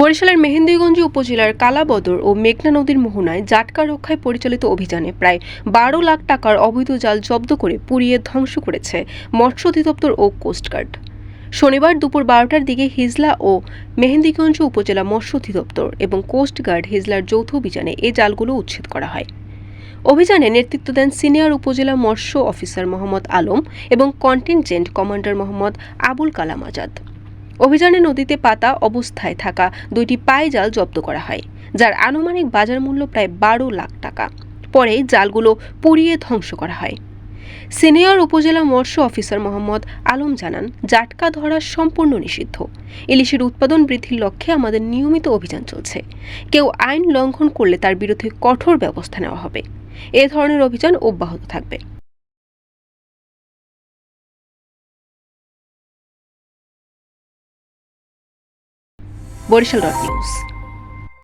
বরিশালের মেহেন্দিগঞ্জ উপজেলার কালাবদর ও মেঘনা নদীর মোহনায় জাটকা রক্ষায় পরিচালিত অভিযানে প্রায় বারো লাখ টাকার অবৈধ জাল জব্দ করে পুড়িয়ে ধ্বংস করেছে মৎস্য অধিদপ্তর ও কোস্টগার্ড শনিবার দুপুর বারোটার দিকে হিজলা ও মেহেন্দিগঞ্জ উপজেলা মৎস্য অধিদপ্তর এবং কোস্টগার্ড হিজলার যৌথ অভিযানে এই জালগুলো উচ্ছেদ করা হয়। অভিযানে নেতৃত্ব দেন সিনিয়র উপজেলা মৎস্য অফিসার মোহাম্মদ আলম এবং কন্টিনজেন্ট কমান্ডার মোহাম্মদ আবুল কালাম আজাদ। অভিযানে নদীতে পাতা অবস্থায় থাকা দুইটি পায়ে জাল জব্দ করা হয়, যার আনুমানিক বাজার মূল্য প্রায় বারো লাখ টাকা। পরে জালগুলো পুড়িয়ে ধ্বংস করা হয়। সিনিয়র উপজেলা মৎস্য অফিসার মোহাম্মদ আলম জানান, জাটকা ধরা সম্পূর্ণ নিষিদ্ধ। ইলিশের উৎপাদন বৃদ্ধির লক্ষ্যে আমাদের নিয়মিত অভিযান চলছে। কেউ আইন লঙ্ঘন করলে তার বিরুদ্ধে কঠোর ব্যবস্থা নেওয়া হবে। এ ধরনের অভিযান অব্যাহত থাকবে। Barishal dot news